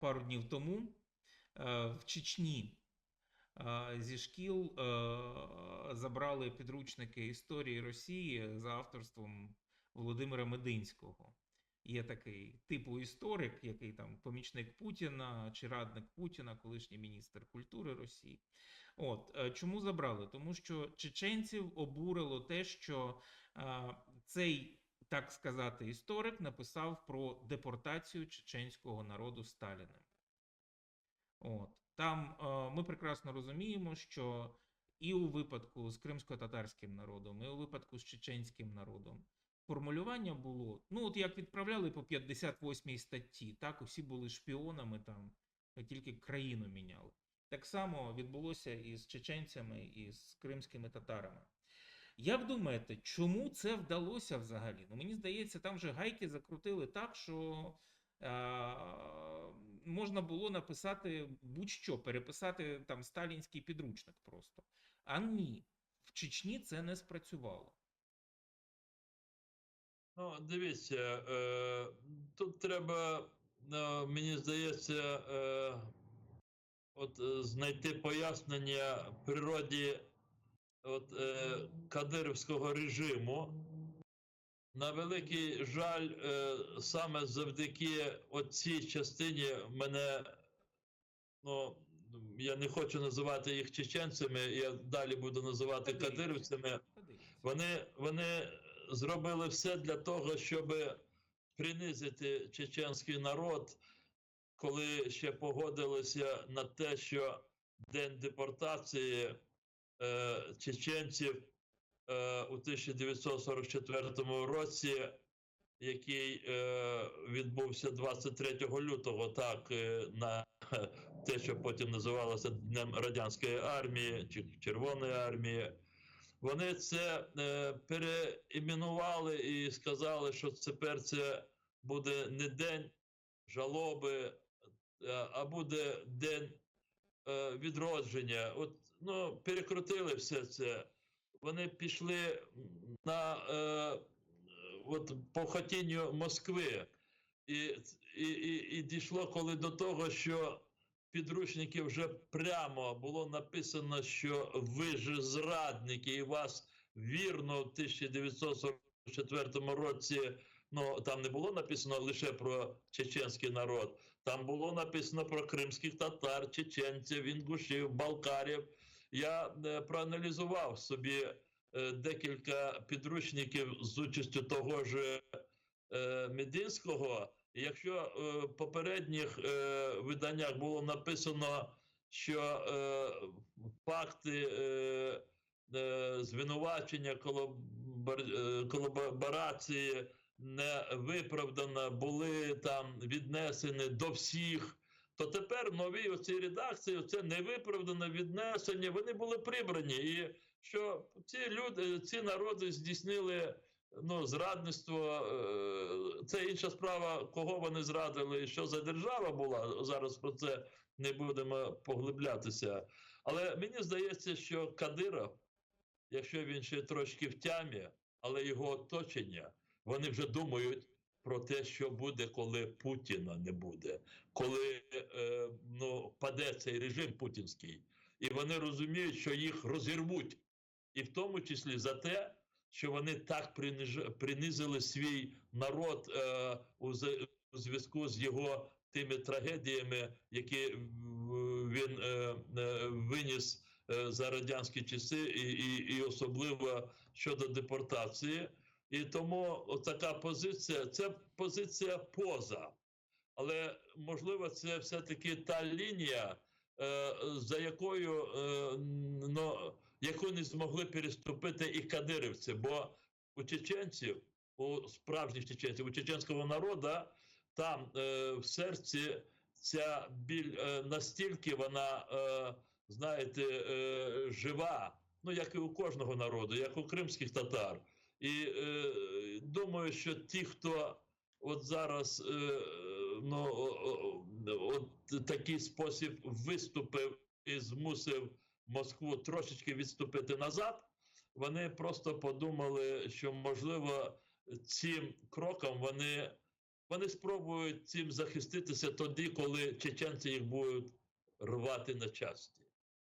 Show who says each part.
Speaker 1: пару днів тому е, в Чечні е, зі шкіл е, забрали підручники історії Росії за авторством Володимира Мединського. Є такий типу історик, який там помічник Путіна чи радник Путіна, колишній міністр культури Росії. От чому забрали? Тому що чеченців обурило те, що е, цей, так сказати, історик написав про депортацію чеченського народу Сталіним. От там е, ми прекрасно розуміємо, що і у випадку з кримсько-татарським народом, і у випадку з чеченським народом формулювання було: ну, от як відправляли по 58 статті, так, усі були шпіонами там, тільки країну міняли. Так само відбулося і з чеченцями, і з кримськими татарами. Як думаєте, чому це вдалося взагалі? Ну, мені здається, там вже гайки закрутили так, що е, можна було написати будь-що, переписати там сталінський підручник просто. А ні, в Чечні це не спрацювало.
Speaker 2: Ну, дивіться, е, тут треба, е, мені здається, е, от е, знайти пояснення природі от, е, кадирівського режиму. На великий жаль, е, саме завдяки цій частині мене, ну, я не хочу називати їх чеченцями, я далі буду називати кадирівцями. Вони, вони зробили все для того, щоб принизити чеченський народ, коли ще погодилися на те, що день депортації е, чеченців е, у 1944 році, який е, відбувся 23 лютого, так е, на те, що потім називалося Днем Радянської армії чи Червоної армії. Вони це е, переіменували і сказали, що тепер це буде не день жалоби, а буде день е, відродження. От ну, перекрутили все це. Вони пішли на е, от, по хотінню Москви. І, і, і, і дійшло коли до того, що підручників вже прямо було написано, що ви ж зрадники, і вас вірно в 1944 році. Ну там не було написано лише про чеченський народ, там було написано про кримських татар, чеченців, інгушів, балкарів. Я е, проаналізував собі е, декілька підручників з участю того ж е, Мединського. Якщо в попередніх виданнях було написано, що факти звинувачення колабор, колаборації не виправдано, були там віднесені до всіх, то тепер в новій оцій редакції це невиправдане віднесення, вони були прибрані. І що ці люди, ці народи здійснили ну, зрадництво, е, це інша справа, кого вони зрадили, і що за держава була. Зараз про це не будемо поглиблятися. Але мені здається, що Кадиров, якщо він ще трошки в тямі, але його оточення, вони вже думають. Про те, що буде, коли Путіна не буде, коли е, ну, паде цей режим путінський, і вони розуміють, що їх розірвуть, і в тому числі за те, що вони так принизили свій народ е, у, у зв'язку з його тими трагедіями, які він е, е, виніс е, за радянські часи, і, і, і особливо щодо депортації. І тому така позиція це позиція поза. Але можливо, це все-таки та лінія, е, за якою е, ну, яку не змогли переступити і кадирівці. Бо у чеченців, у справжніх чеченців, у чеченського народу, там е, в серці ця біль е, настільки вона, е, знаєте, е, жива, ну як і у кожного народу, як у кримських татар. І е, думаю, що ті, хто от зараз е, ну, от такий спосіб виступив і змусив Москву трошечки відступити назад, вони просто подумали, що можливо цим кроком вони вони спробують цим захиститися тоді, коли чеченці їх будуть рвати на части.